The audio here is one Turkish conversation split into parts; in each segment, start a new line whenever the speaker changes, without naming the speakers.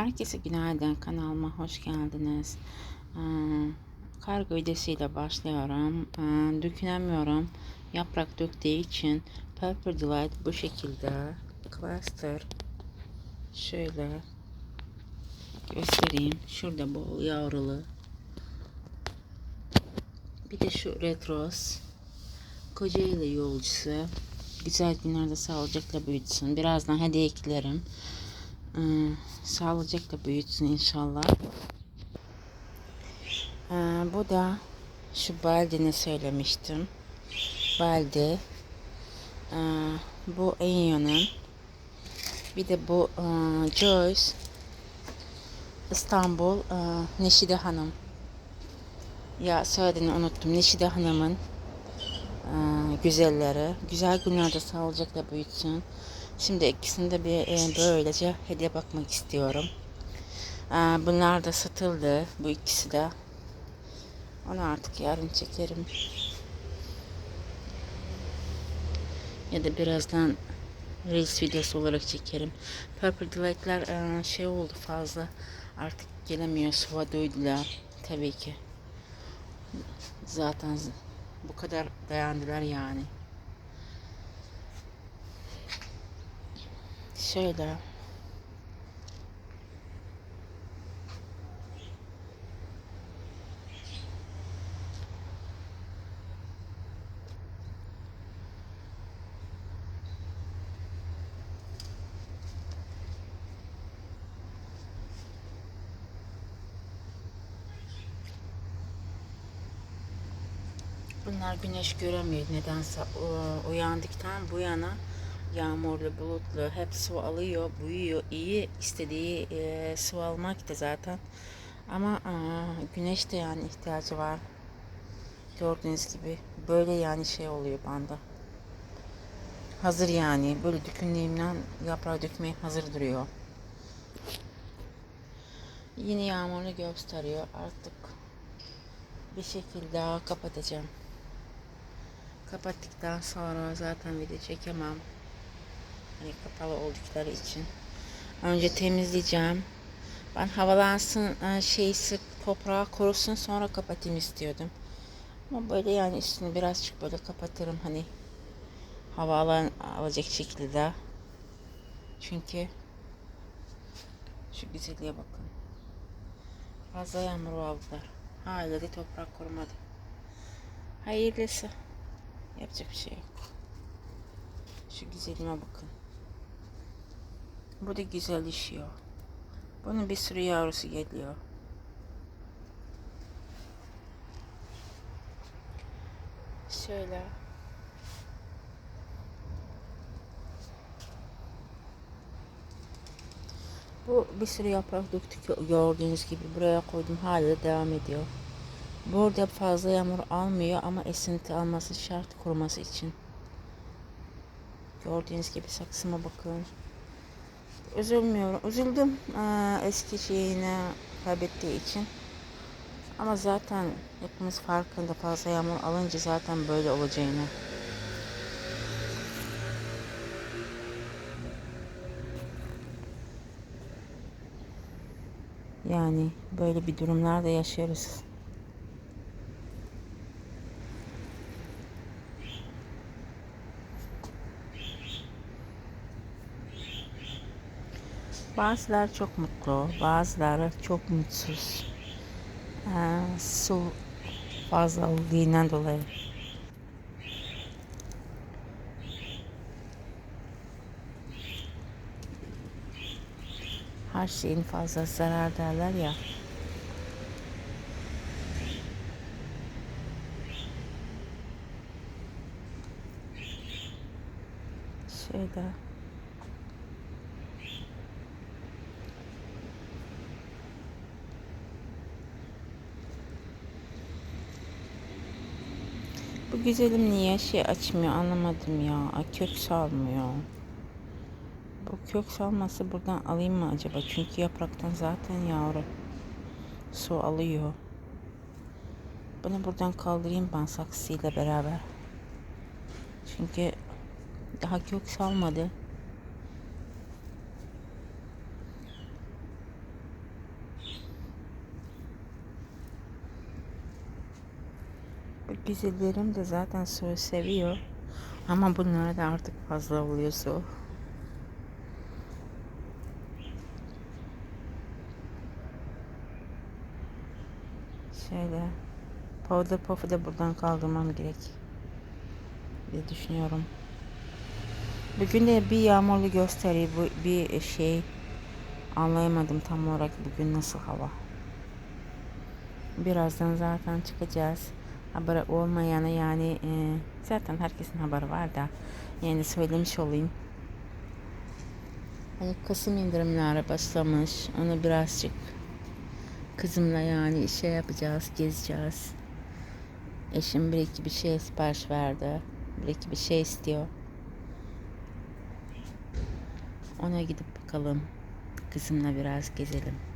Herkese günaydın kanalıma hoş geldiniz. Ee, kargo videosuyla başlıyorum. Ee, dökünemiyorum. Yaprak döktüğü için Purple Delight bu şekilde cluster şöyle göstereyim. Şurada bol yavrulu. Bir de şu retros. Kocaeli yolcusu. Güzel günlerde sağlıcakla büyütsün. Birazdan hediye eklerim. Sağlıcakla büyütsün inşallah. Ee, bu da şu baldini söylemiştim. Baldi. Ee, bu Enya'nın. Bir de bu e, Joyce. İstanbul e, Neşide Hanım. Ya söylediğini unuttum. Neşide Hanım'ın e, güzelleri. Güzel günlerde sağlıcakla büyütsün. Şimdi ikisini de bir e, böylece hediye bakmak istiyorum. E, bunlar da satıldı. Bu ikisi de. Onu artık yarın çekerim. Ya da birazdan Reels videosu olarak çekerim. Purple Delight'lar e, şey oldu fazla. Artık gelemiyor. Suva doydular. Tabii ki. Zaten bu kadar dayandılar yani. Şöyle. Bunlar güneş göremiyor nedense uyandıktan bu yana yağmurlu bulutlu hep su alıyor büyüyor iyi istediği e, su almak da zaten. Ama e, güneş de yani ihtiyacı var. Gördüğünüz gibi böyle yani şey oluyor banda. Hazır yani böyle dökündüğümden yaprağı dökmeye hazır duruyor. Yine yağmurlu gösteriyor. Artık bir şekilde kapatacağım. Kapattıktan sonra zaten video çekemem hani kapalı oldukları için. Önce temizleyeceğim. Ben havalansın e, şey sık toprağa kurusun sonra kapatayım istiyordum. Ama böyle yani üstünü birazcık böyle kapatırım hani. Hava alan, alacak şekilde. Çünkü şu güzelliğe bakın. Fazla yağmur aldılar. Hala da toprak kurumadı hayırlısı. Yapacak bir şey yok. Şu güzelime bakın bu da güzel işiyor. Bunun bir sürü yavrusu geliyor. Şöyle. Bu bir sürü yaprak döktük gördüğünüz gibi buraya koydum hala devam ediyor. Burada fazla yağmur almıyor ama esinti alması şart kuruması için. Gördüğünüz gibi saksıma bakın üzülmüyorum. Üzüldüm ee, eski şeyini kaybettiği için. Ama zaten hepimiz farkında fazla yağmur alınca zaten böyle olacağını. Yani böyle bir durumlarda yaşıyoruz. Bazıları çok mutlu, bazıları çok mutsuz. Su fazla olduğundan dolayı. Her şeyin fazla zarar derler ya. Şöyle. Güzelim niye şey açmıyor anlamadım ya. Kök salmıyor. Bu kök salması buradan alayım mı acaba? Çünkü yapraktan zaten yavru su alıyor. Bunu buradan kaldırayım ben saksıyla beraber. Çünkü daha kök salmadı. Güzellerim de zaten su seviyor. Ama bunlara da artık fazla oluyor su. Şöyle powder puff'u da buradan kaldırmam gerek diye düşünüyorum. Bugün de bir yağmurlu gösteriyor bu bir şey anlayamadım tam olarak bugün nasıl hava. Birazdan zaten çıkacağız. Haber olmayana yani e, zaten herkesin haberi var da yani söylemiş olayım. Hani Kasım indirimleri başlamış. Onu birazcık kızımla yani şey yapacağız, gezeceğiz. Eşim bir iki bir şey sipariş verdi. Bir iki bir şey istiyor. Ona gidip bakalım. Kızımla biraz gezelim.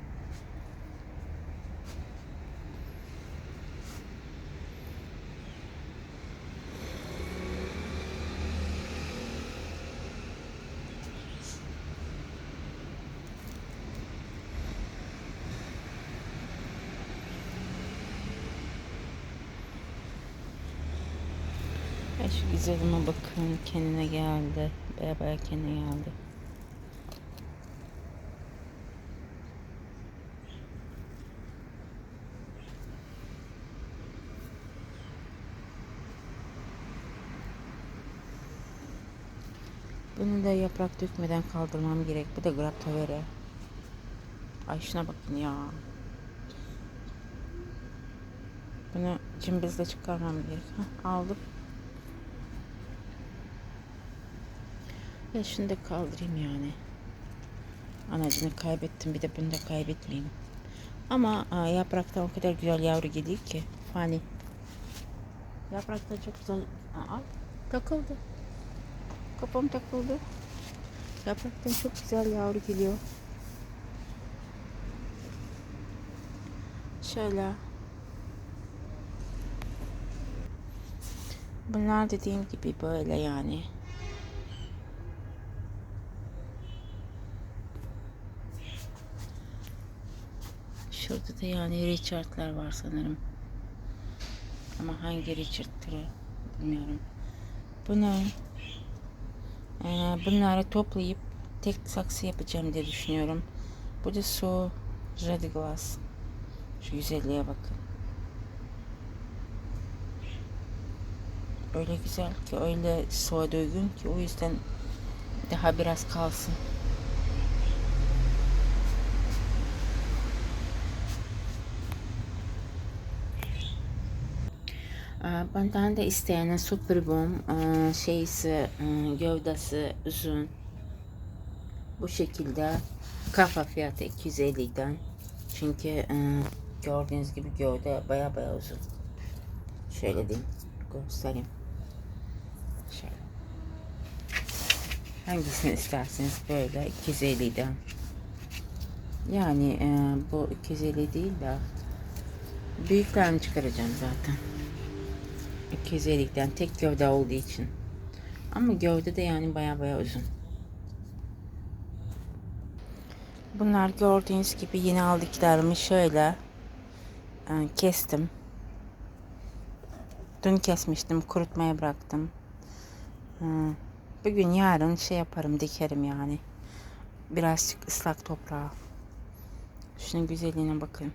Ya şu güzelime bakın kendine geldi. Baya kendine geldi. Bunu da yaprak dökmeden kaldırmam gerek. Bu da grattavere. Ay şuna bakın ya. Bunu cımbızla çıkarmam gerek. Aldım. Ya şunu da kaldırayım yani. Anacını kaybettim bir de bunu da kaybetmeyeyim. Ama aa, yapraktan o kadar güzel yavru geliyor ki. Fani. Yapraktan çok güzel. Aa, takıldı. Kafam takıldı. Yapraktan çok güzel yavru geliyor. Şöyle. Bunlar dediğim gibi böyle yani. Şurada da yani Richard'lar var sanırım. Ama hangi Richard'tırı bilmiyorum. Bunu e, bunları toplayıp tek saksı yapacağım diye düşünüyorum. Bu da su Red Glass. Şu güzelliğe bakın. Öyle güzel ki öyle suya uygun ki o yüzden daha biraz kalsın. Benden de isteyen Super Bomb aa, şeysi aa, gövdesi uzun. Bu şekilde kafa fiyatı 250'den. Çünkü aa, gördüğünüz gibi gövde baya baya uzun. Şöyle diyeyim göstereyim. Şöyle. Hangisini isterseniz böyle 250'den. Yani e, bu 250 değil de büyüklerini çıkaracağım zaten. 250'den tek gövde olduğu için. Ama gövde de yani baya baya uzun. Bunlar gördüğünüz gibi yeni aldıklarımı şöyle e, kestim. Dün kesmiştim, kurutmaya bıraktım. E, bugün yarın şey yaparım, dikerim yani. Birazcık ıslak toprağa. Şunun güzelliğine bakın.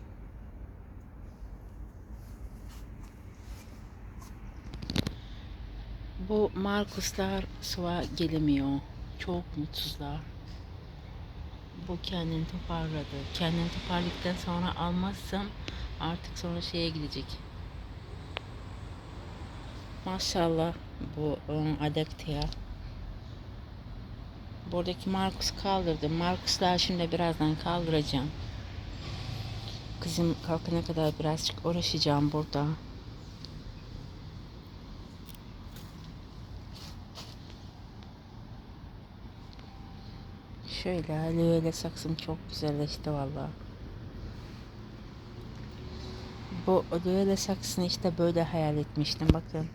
Bu Markuslar suya gelemiyor. Çok mutsuzlar. Bu kendini toparladı. Kendini toparladıktan sonra almazsam artık sonra şeye gidecek. Maşallah bu um, Adekte'ye. Buradaki Markus kaldırdı. Markuslar şimdi birazdan kaldıracağım. Kızım kalkana kadar birazcık uğraşacağım burada. Şöyle alevle saksım çok güzelleşti valla. Bu alevle saksını işte böyle hayal etmiştim bakın.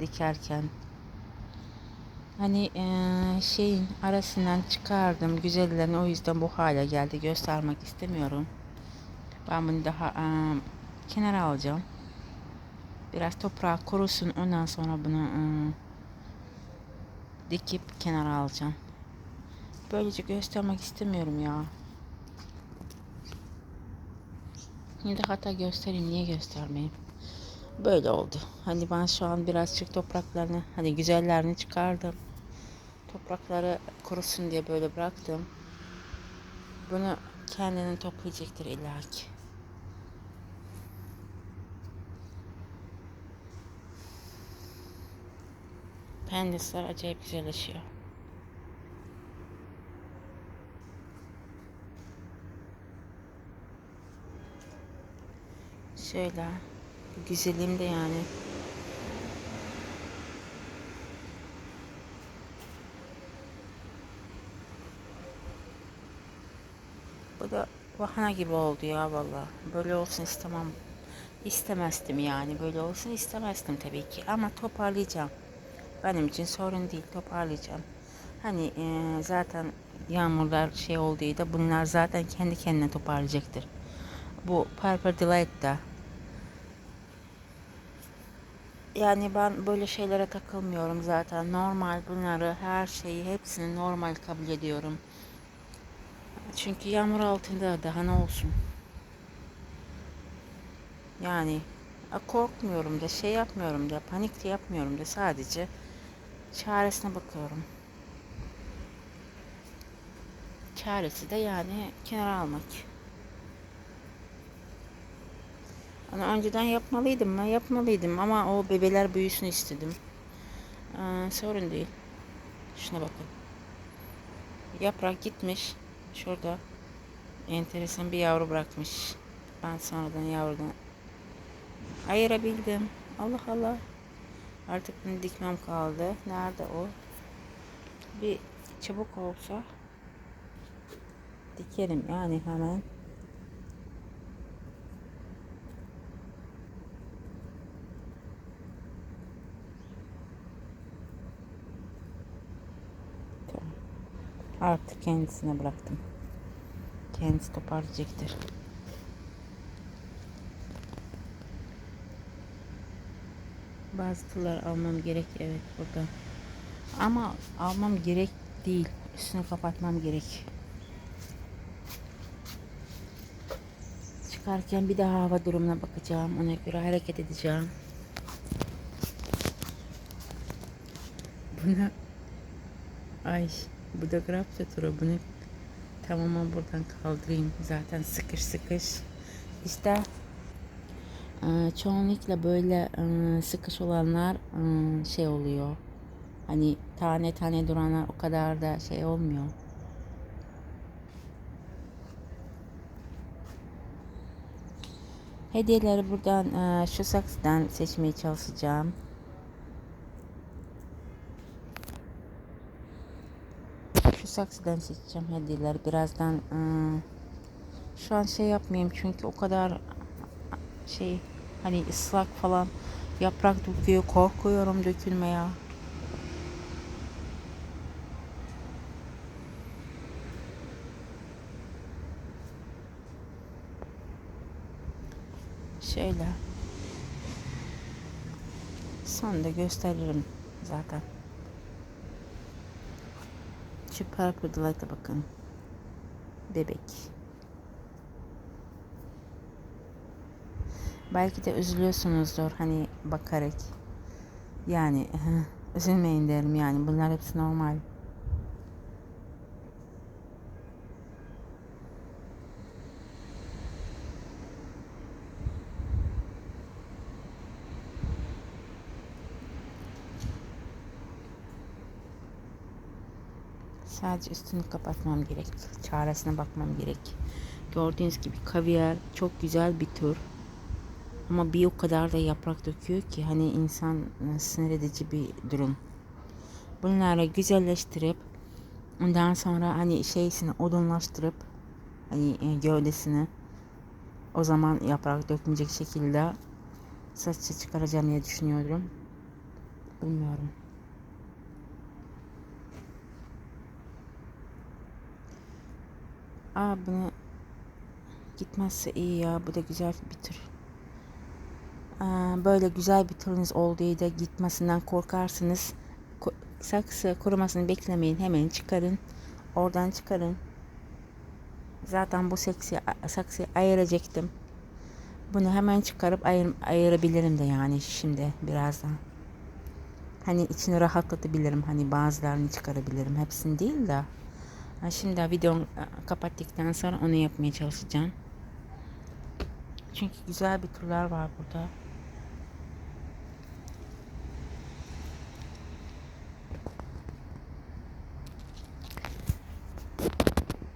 Dikerken. Hani eee, şeyin arasından çıkardım güzellerini o yüzden bu hale geldi göstermek istemiyorum. Ben bunu daha eee, kenara alacağım. Biraz toprağı kurusun. Ondan sonra bunu ıı, dikip kenara alacağım. Böylece göstermek istemiyorum ya. Şimdi hatta göstereyim. Niye göstermeyeyim? Böyle oldu. Hani ben şu an birazcık topraklarını hani güzellerini çıkardım. Toprakları kurusun diye böyle bıraktım. Bunu kendini toplayacaktır illaki. Pendisler acayip güzelleşiyor. Şöyle. Güzelim de yani. Bu da bahane gibi oldu ya valla. Böyle olsun istemem. İstemezdim yani. Böyle olsun istemezdim tabii ki. Ama toparlayacağım. Benim için sorun değil. Toparlayacağım. Hani e, zaten yağmurlar şey olduğu bunlar zaten kendi kendine toparlayacaktır. Bu Piper Delight da yani ben böyle şeylere takılmıyorum zaten. Normal bunları, her şeyi, hepsini normal kabul ediyorum. Çünkü yağmur altında daha ne olsun. Yani korkmuyorum da, şey yapmıyorum da, panik de yapmıyorum da sadece çaresine bakıyorum. Çaresi de yani kenara almak. Onu önceden yapmalıydım mı? Yapmalıydım ama o bebeler büyüsün istedim. Ee, sorun değil. Şuna bakın. Yaprak gitmiş. Şurada enteresan bir yavru bırakmış. Ben sonradan yavrudan ayırabildim. Allah Allah. Artık bunu dikmem kaldı. Nerede o? Bir çabuk olsa dikerim yani hemen. Artık kendisine bıraktım. Kendisi toparlayacaktır. Bazı tıllar almam gerek evet burada. Ama almam gerek değil. Üstünü kapatmam gerek. Çıkarken bir daha hava durumuna bakacağım. Ona göre hareket edeceğim. Bunu ay bu da grafta turu. Bunu tamamen buradan kaldırayım. Zaten sıkış sıkış. İşte e, çoğunlukla böyle e, sıkış olanlar e, şey oluyor. Hani tane tane duranlar o kadar da şey olmuyor. Hediyeleri buradan şu saksıdan seçmeye çalışacağım. Şu saksıdan seçeceğim hediyeleri. Birazdan e, şu an şey yapmayayım çünkü o kadar şey hani ıslak falan yaprak döküyor. Korkuyorum dökülmeye. Şöyle. Sonra da gösteririm zaten. Şu Delight'a bakın. Bebek. Belki de üzülüyorsunuzdur hani bakarak. Yani üzülmeyin derim yani. Bunlar hepsi normal. Sadece üstünü kapatmam gerek. Çaresine bakmam gerek. Gördüğünüz gibi kaviyer çok güzel bir tür. Ama bir o kadar da yaprak döküyor ki hani insan e, sinir edici bir durum. Bunları güzelleştirip ondan sonra hani şeysini odunlaştırıp hani e, gövdesini o zaman yaprak dökmeyecek şekilde saçı çıkaracağım diye düşünüyorum. Bilmiyorum. Aa bunu gitmezse iyi ya. Bu da güzel bir tür. Ee, böyle güzel bir tırınız olduğu da gitmesinden korkarsınız. Ko- saksı kurumasını beklemeyin. Hemen çıkarın. Oradan çıkarın. Zaten bu saksıyı, saksıyı ayıracaktım. Bunu hemen çıkarıp ayır, ayırabilirim de yani şimdi birazdan. Hani içini rahatlatabilirim. Hani bazılarını çıkarabilirim. Hepsini değil de. Şimdi videomu e, kapattıktan sonra onu yapmaya çalışacağım. Çünkü güzel bir turlar var burada.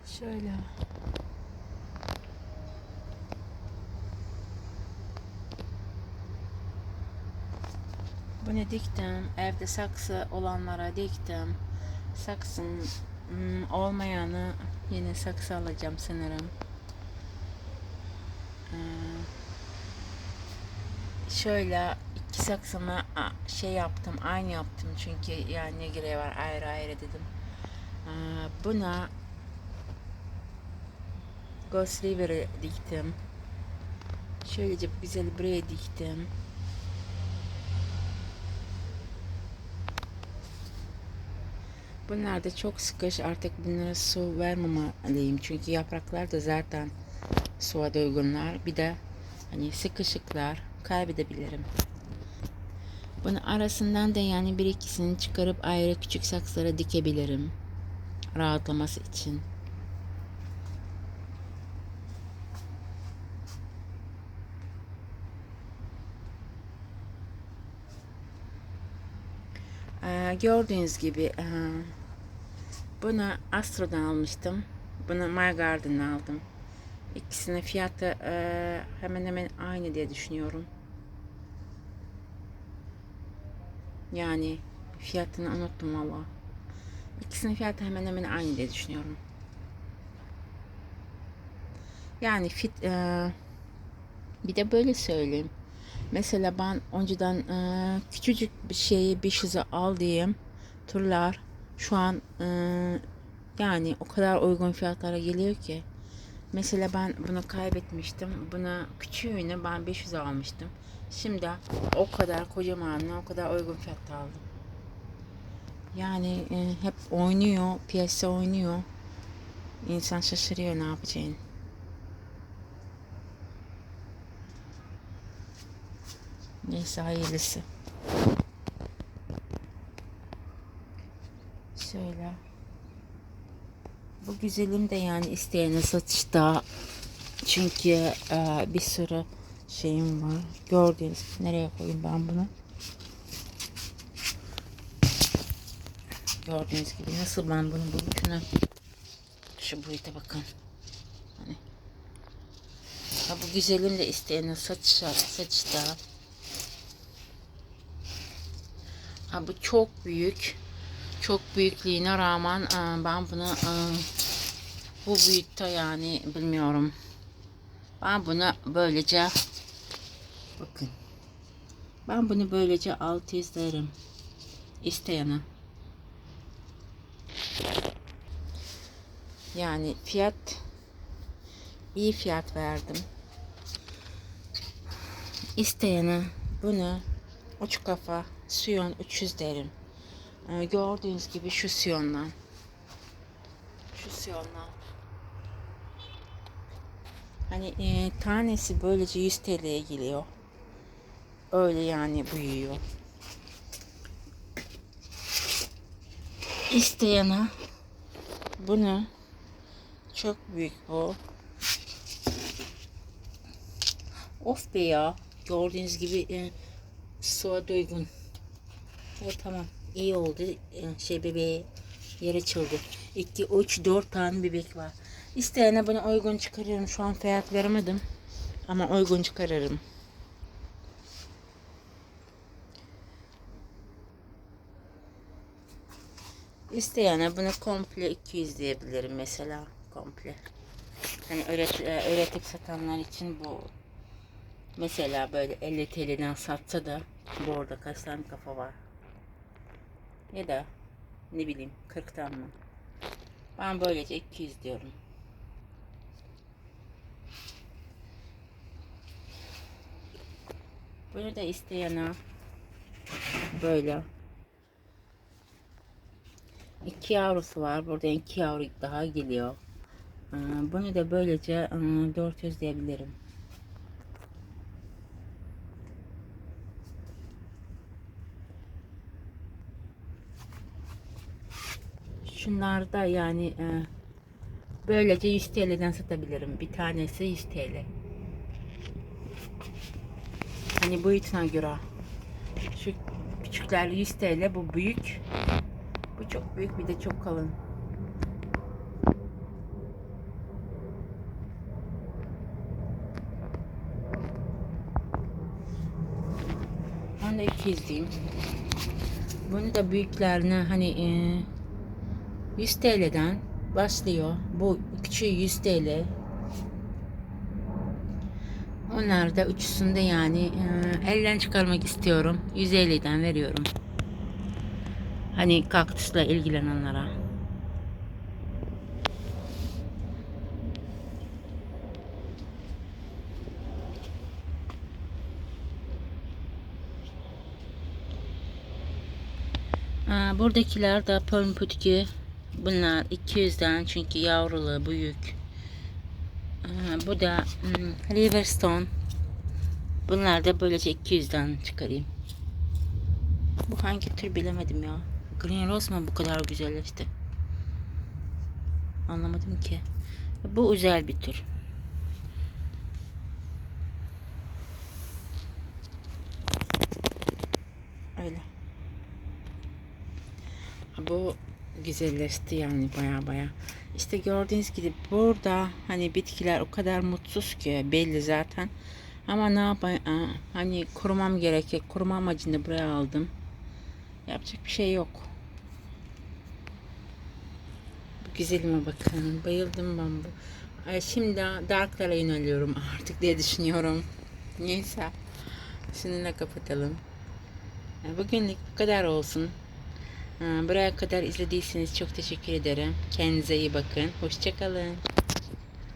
Şöyle. Bunu diktim. Evde saksı olanlara diktim. Saksın hmm, olmayanı yine saksı alacağım sanırım. Ee, şöyle iki saksımı şey yaptım, aynı yaptım çünkü yani ne gereği var ayrı ayrı dedim. Ee, buna Ghost River'ı diktim. Şöylece güzel buraya diktim. Bunlar da çok sıkış artık bunlara su vermemeliyim çünkü yapraklar da zaten suya uygunlar. Bir de hani sıkışıklar kaybedebilirim. Bunun arasından da yani bir ikisini çıkarıp ayrı küçük saksılara dikebilirim. Rahatlaması için. Ee, gördüğünüz gibi bunu Astro'dan almıştım. Bunu My Garden'dan aldım. İkisinin fiyatı e, hemen hemen aynı diye düşünüyorum. Yani fiyatını unuttum valla. İkisinin fiyatı hemen hemen aynı diye düşünüyorum. Yani fit e, bir de böyle söyleyeyim. Mesela ben önceden e, küçücük bir şeyi 500'e aldığım turlar şu an e, yani o kadar uygun fiyatlara geliyor ki. Mesela ben bunu kaybetmiştim. Buna küçüğünü ben 500'e almıştım. Şimdi o kadar kocamanını o kadar uygun fiyatta aldım. Yani e, hep oynuyor, piyasa oynuyor. İnsan şaşırıyor ne yapacağını. Neyse hayırlısı. Şöyle. Bu güzelim de yani isteyene satışta. Çünkü e, bir sürü şeyim var. Gördüğünüz nereye koyayım ben bunu? Gördüğünüz gibi nasıl ben bunu boyutuna şu boyuta bakın. Hani. Ha, bu güzelim de isteyene satışa, satışta. Ha, bu çok büyük. Çok büyüklüğüne rağmen e, ben bunu e, bu büyükte yani bilmiyorum. Ben bunu böylece bakın. Ben bunu böylece 600 derim. İsteyene. Yani fiyat iyi fiyat verdim. İsteyene bunu uç kafa siyon 300 derim. Ee, gördüğünüz gibi şu siyondan. Şu siyondan. Hani e, tanesi böylece 100 TL'ye geliyor. Öyle yani büyüyor. İsteyene bunu çok büyük bu. Of be ya. Gördüğünüz gibi e, suya doygun. Evet tamam. İyi oldu. E, şey bebeği yere çıldı. 2, 3, 4 tane bebek var. İsteyene bunu uygun çıkarıyorum. Şu an fiyat veremedim. Ama uygun çıkarırım. İsteyene bunu komple 200 diyebilirim mesela. Komple. Hani öğret, e, öğretip satanlar için bu mesela böyle 50 TL'den satsa da bu orada kaç tane kafa var. Ya da ne bileyim 40 tane mı? Ben böylece 200 diyorum. Bunu da isteyene böyle iki yavrusu var. Burada iki yavru daha geliyor. Ee, Bunu da böylece e, 400 diyebilirim. Şunlar da yani e, böylece 100 TL'den satabilirim. Bir tanesi 100 TL. Hani boyutuna göre. Şu küçükler 100 TL, bu büyük. Bu çok büyük bir de çok kalın. Ben de 200 diyeyim. Bunu da büyüklerine hani e, 100 TL'den başlıyor. Bu küçüğü 100 TL. Onlar da üçüsünde yani e, elden çıkarmak istiyorum. 150'den veriyorum. Hani kaktüsle ilgilenenlere. Aa, buradakiler de Perm Putki. Bunlar 200'den çünkü yavrulu büyük. Bu da hmm, Riverstone. Bunlar da böylece 200'den çıkarayım. Bu hangi tür bilemedim ya. Green Rose mu bu kadar güzelleşti? Anlamadım ki. Bu özel bir tür. Öyle. Bu güzelleşti yani baya baya. İşte gördüğünüz gibi burada hani bitkiler o kadar mutsuz ki belli zaten. Ama ne yapayım hani kurumam gerekir. Kuruma amacında buraya aldım. Yapacak bir şey yok. Bu güzelime bakın. Bayıldım ben bu. Şimdi Darklara yöneliyorum artık diye düşünüyorum. Neyse. Şimdi de kapatalım. Bugünlük bu kadar olsun. Buraya kadar izlediyseniz çok teşekkür ederim. Kendinize iyi bakın. Hoşçakalın.